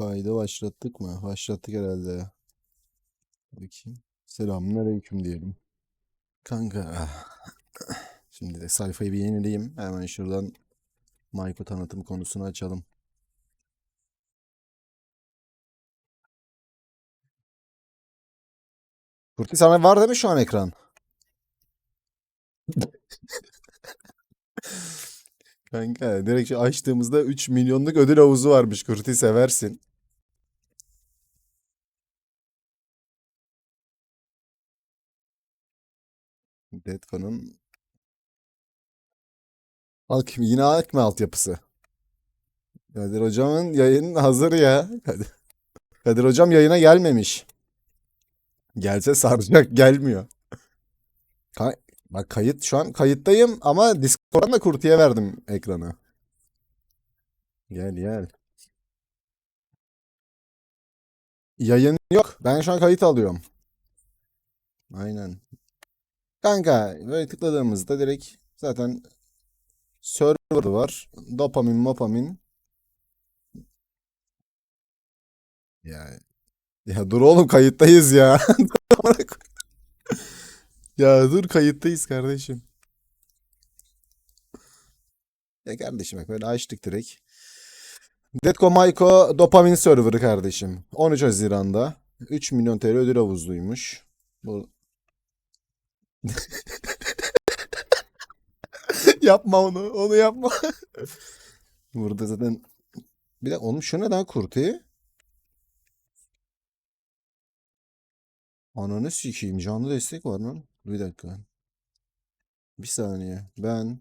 Kaydı başlattık mı? Başlattık herhalde. Bakayım. Selamünaleyküm diyelim. Kanka. ah. Şimdi de sayfayı bir yenileyeyim. Hemen şuradan Mayko tanıtım konusunu açalım. Kurti sana var değil mi şu an ekran? Kanka direkt açtığımızda 3 milyonluk ödül havuzu varmış. Kurti seversin. Detko'nun Alk yine Alkmi altyapısı. Kadir hocamın yayın hazır ya. Kadir, Kadir hocam yayına gelmemiş. Gelse saracak gelmiyor. Ka- Bak kayıt şu an kayıttayım ama Discord'dan da Kurti'ye verdim ekranı. Gel gel. Yayın yok. Ben şu an kayıt alıyorum. Aynen. Kanka böyle tıkladığımızda direkt zaten server var. Dopamin, mopamin. Ya, ya dur oğlum kayıttayız ya. Ya dur kayıttayız kardeşim. Ya kardeşim bak böyle açtık direkt. Detko Mayko dopamin serverı kardeşim. 13 Haziran'da 3 milyon TL ödül havuzluymuş. Bu... yapma onu. Onu yapma. Burada zaten bir de onun şu neden kurti? Ananı sikeyim. Canlı destek var lan. Bir dakika. Bir saniye. Ben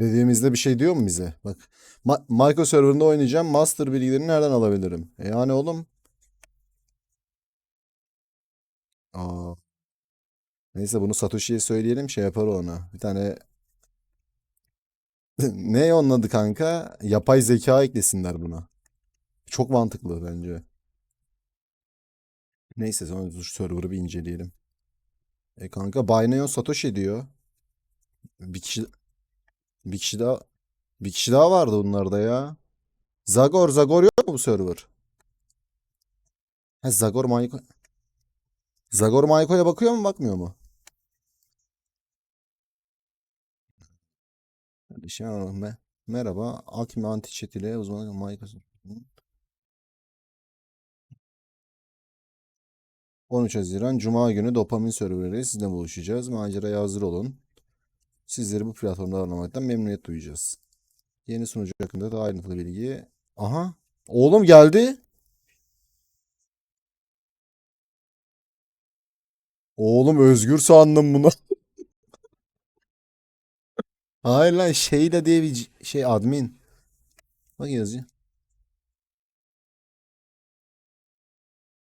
dediğimizde bir şey diyor mu bize? Bak. Ma Micro server'ında oynayacağım. Master bilgilerini nereden alabilirim? E yani oğlum. Aa. Neyse bunu Satoshi'ye söyleyelim şey yapar ona. Bir tane ne onun kanka? Yapay zeka eklesinler buna. Çok mantıklı bence. Neyse sonra şu server'ı bir inceleyelim. E kanka Binance Satoshi diyor. Bir kişi bir kişi daha bir kişi daha vardı bunlarda ya. Zagor Zagor yok mu bu server? He Zagor Mayko Zagor Mayko'ya bakıyor mu bakmıyor mu? Kardeşim me merhaba. Alchemy Anti Chat ile uzmanlık Mayko 13 Haziran Cuma günü dopamin serverleri sizle buluşacağız. Maceraya hazır olun. Sizleri bu platformda ağırlamaktan memnuniyet duyacağız. Yeni sunucu hakkında daha ayrıntılı bilgi. Aha. Oğlum geldi. Oğlum Özgür sandım bunu. Hayır lan Şeyla diye bir şey admin. Bak yazıyor.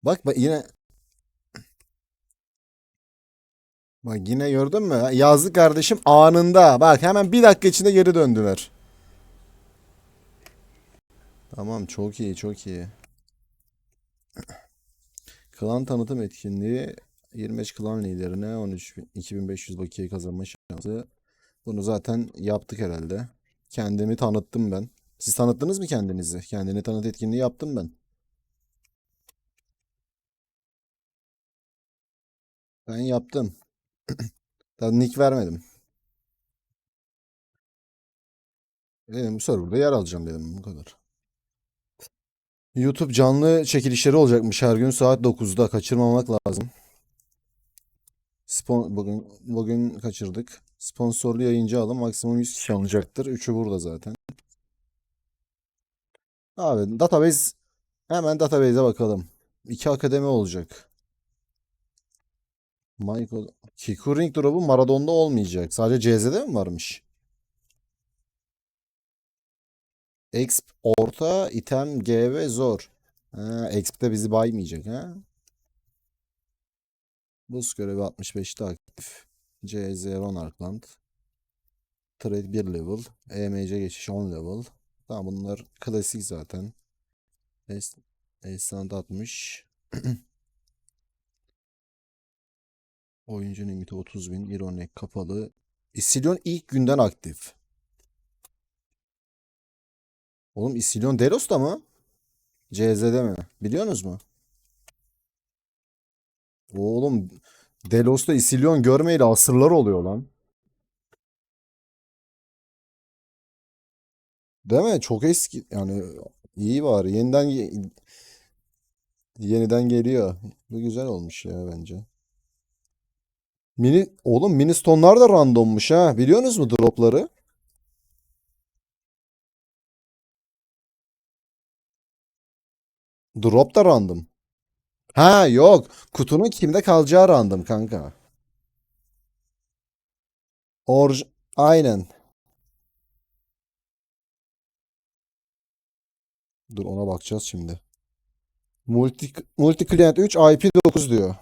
Bak bak yine bak yine gördün mü? Yazdı kardeşim anında. Bak hemen bir dakika içinde geri döndüler. Tamam çok iyi çok iyi. Klan tanıtım etkinliği 25 klan liderine 13 bin- 2500 bakiye kazanma şansı. Bunu zaten yaptık herhalde. Kendimi tanıttım ben. Siz tanıttınız mı kendinizi? Kendini tanıt etkinliği yaptım ben. Ben yaptım. Daha nick vermedim. Dedim bu serverda yer alacağım dedim bu kadar. YouTube canlı çekilişleri olacakmış her gün saat 9'da kaçırmamak lazım. Spon bugün bugün kaçırdık. Sponsorlu yayıncı alım maksimum 100 kişi alınacaktır. Üçü burada zaten. Abi database hemen database'e bakalım. İki akademi olacak. Michael Kikuring drop'u Maradon'da olmayacak. Sadece CZ'de mi varmış? Exp orta, item G ve zor. Ha, Exp'te bizi baymayacak ha. Buz görevi 65'te aktif. CZ Ronarkland. Trade 1 level. EMC geçiş 10 level. Tamam bunlar klasik zaten. Es Esnant 60. Oyuncu limiti 30 bin. Ironek kapalı. Isilon ilk günden aktif. Oğlum Isilon Delos'ta mı? CZ'de mi? Biliyorsunuz mu? Oğlum Delos'ta Isilon görmeyeli asırlar oluyor lan. Değil mi? Çok eski yani iyi var. Yeniden ye- yeniden geliyor. Bu güzel olmuş ya bence. Mini oğlum mini stone'lar da randommuş ha. Biliyorsunuz mu dropları? Drop da random. Ha yok. Kutunun kimde kalacağı random kanka. Orj aynen. Dur ona bakacağız şimdi. Multi Multi Client 3 IP9 diyor.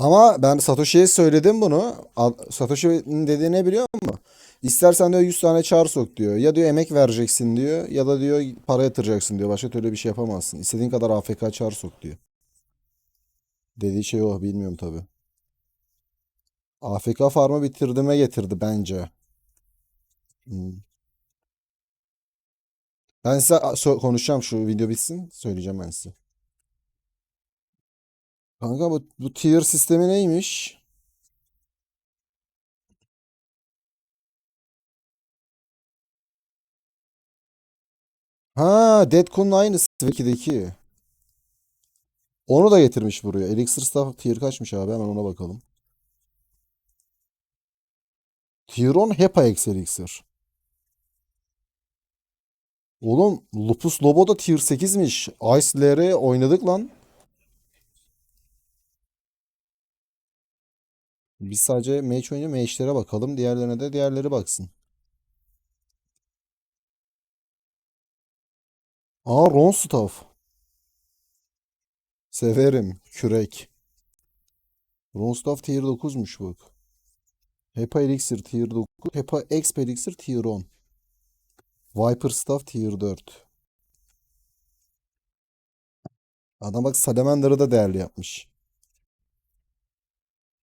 Ama ben Satoshi'ye söyledim bunu. Satoshi'nin dediği ne biliyor musun? İstersen diyor 100 tane çağrı sok diyor. Ya diyor emek vereceksin diyor ya da diyor para yatıracaksın diyor. Başka türlü bir şey yapamazsın. İstediğin kadar AFK çağrı sok diyor. Dediği şey o bilmiyorum tabii. AFK farmı bitirdiğime getirdi bence. Hmm. Ben size konuşacağım şu video bitsin. Söyleyeceğim ben size. Kanka bu, bu tier sistemi neymiş? Ha, Deadcoon'un aynısı 2'deki. Onu da getirmiş buraya. Elixir Staff tier kaçmış abi? Hemen ona bakalım. Tier 10 HEPA Elixir. Oğlum Lupus Lobo da tier 8'miş. Ice LR oynadık lan. Biz sadece mage oyunu mage'lere bakalım. Diğerlerine de diğerleri baksın. Aa Ronstaff. Severim. Kürek. Ronstaff tier 9'muş bak. Hepa Elixir tier 9. Hepa Exp Elixir tier 10. Viper Staff tier 4. Adam bak Salamander'ı da değerli yapmış.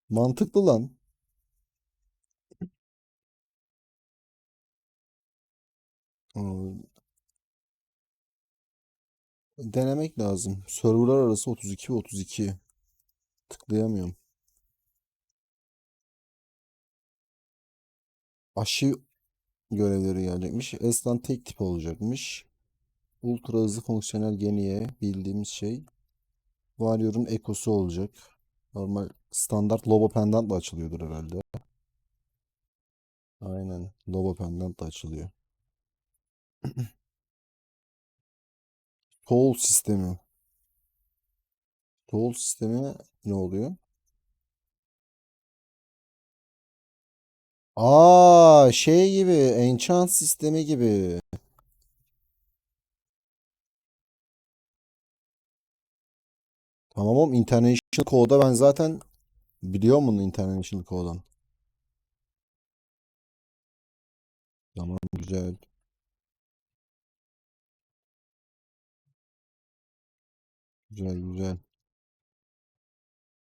Mantıklı lan. Denemek lazım. Serverlar arası 32 ve 32. Tıklayamıyorum. Aşı görevleri gelecekmiş. Eslan tek tip olacakmış. Ultra hızlı fonksiyonel geniye bildiğimiz şey. Warrior'un ekosu olacak. Normal standart Lobo Pendant'la açılıyordur herhalde. Aynen. Lobo Pendant'la açılıyor. Toll sistemi. Toll sistemi ne oluyor? Aa şey gibi. Enchant sistemi gibi. Tamam oğlum International Code'a ben zaten biliyorum bunu International Code'dan. Tamam güzel. Güzel güzel.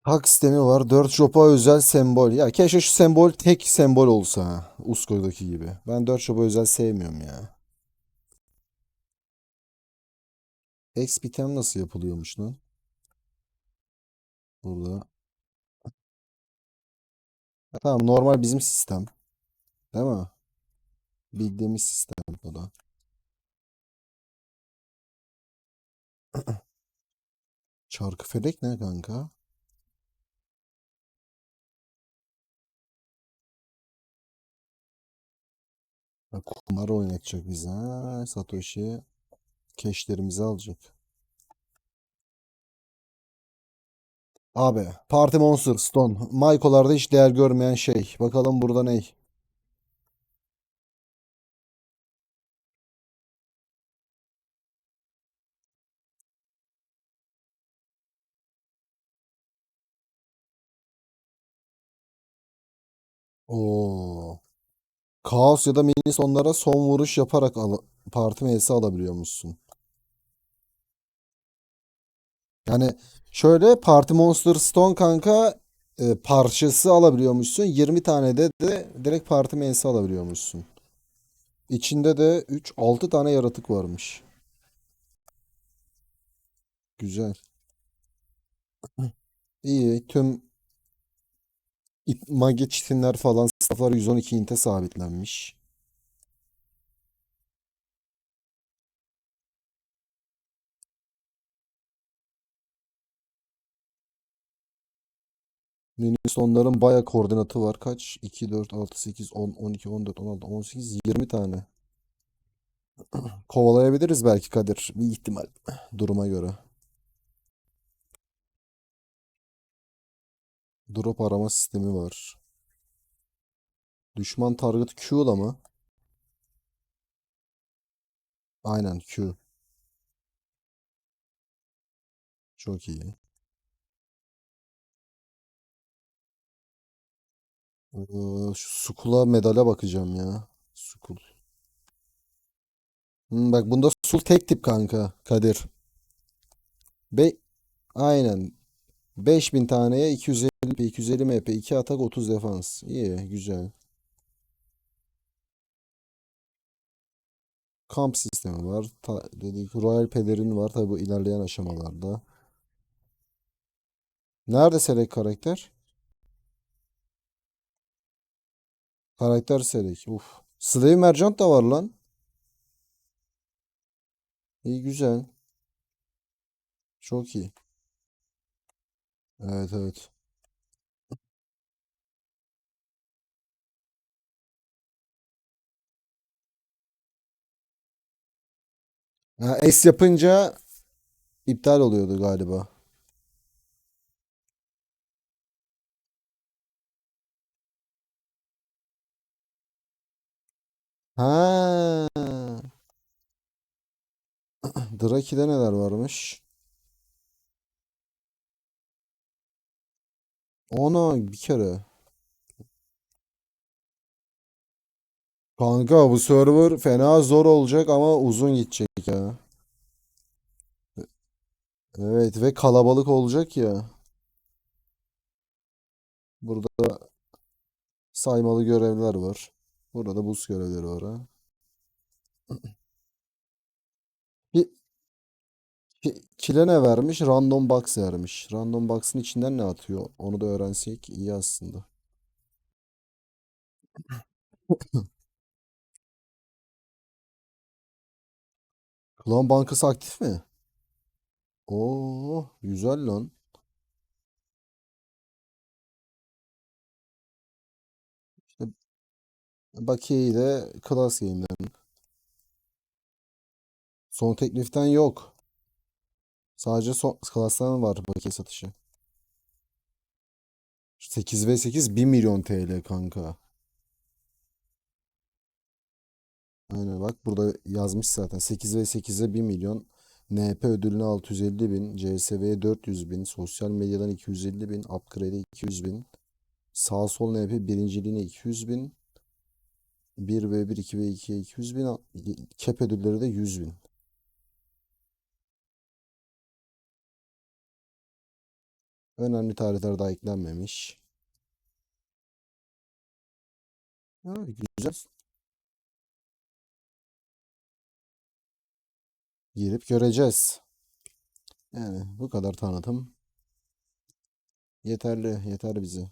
Hak sistemi var. 4 Shop'a özel sembol. Ya keşke şu sembol tek sembol olsa. ha. Usko'daki gibi. Ben 4 Shop'a özel sevmiyorum ya. Expitem nasıl yapılıyormuş lan? Burada. Ha, tamam normal bizim sistem. Değil mi? Bildiğimiz sistem bu da. Çarkı felek ne kanka? Kumar oynatacak bize. Satoshi keşlerimizi alacak. Abi Party Monster Stone. Maykolarda hiç değer görmeyen şey. Bakalım burada ne? Oo. Kaos ya da mini sonlara son vuruş yaparak al parti meyvesi alabiliyormuşsun. Yani şöyle Party Monster Stone kanka e, parçası alabiliyormuşsun. 20 tane de de direkt Party Mensi alabiliyormuşsun. İçinde de 3 6 tane yaratık varmış. Güzel. İyi. Tüm mage çitinler falan saflar 112 inte sabitlenmiş. Ministonların baya koordinatı var. Kaç? 2, 4, 6, 8, 10, 12, 14, 16, 18, 20 tane. Kovalayabiliriz belki Kadir. Bir ihtimal. Duruma göre. Drop arama sistemi var. Düşman target Q'la mı? Aynen Q. Çok iyi. Ee, şu Skull'a medale bakacağım ya. Skull. Hmm, bak bunda Skull tek tip kanka Kadir. Be Aynen. 5000 taneye 250 250 MP, 2 atak 30 defans. İyi, güzel. Kamp sistemi var. Ta, dedik Royal Pelerin var tabi bu ilerleyen aşamalarda. Nerede select karakter? Karakter select. Uf. Slave Merchant da var lan. İyi güzel. Çok iyi. Evet evet. Ha, S yapınca iptal oluyordu galiba. Ha. Draki'de neler varmış? Ona bir kere. Kanka bu server fena zor olacak ama uzun gidecek ya. Evet ve kalabalık olacak ya. Burada saymalı görevler var. Burada da buz görevleri var ha. Bir ki- kile ne vermiş? Random box vermiş. Random box'ın içinden ne atıyor? Onu da öğrensek iyi aslında. Klan bankası aktif mi? Oo, güzel lan. Bakiye'yi de Class Game'den. Son tekliften yok. Sadece son Class'tan var Bakiye satışı. 8 ve 8 1 milyon TL kanka. Aynen bak burada yazmış zaten. 8 ve 8'e 1 milyon. NP ödülüne 650 bin. CSV'ye 400 bin. Sosyal medyadan 250 bin. Upgrade'e 200 bin. Sağ sol NP birinciliğine 200 bin. 1 ve 1, 2 ve 2'ye 200 bin. Cap ödülleri de 100 bin. Önemli tarihler daha eklenmemiş. Ha, güzel. Girip göreceğiz. Yani bu kadar tanıtım yeterli, yeter bize.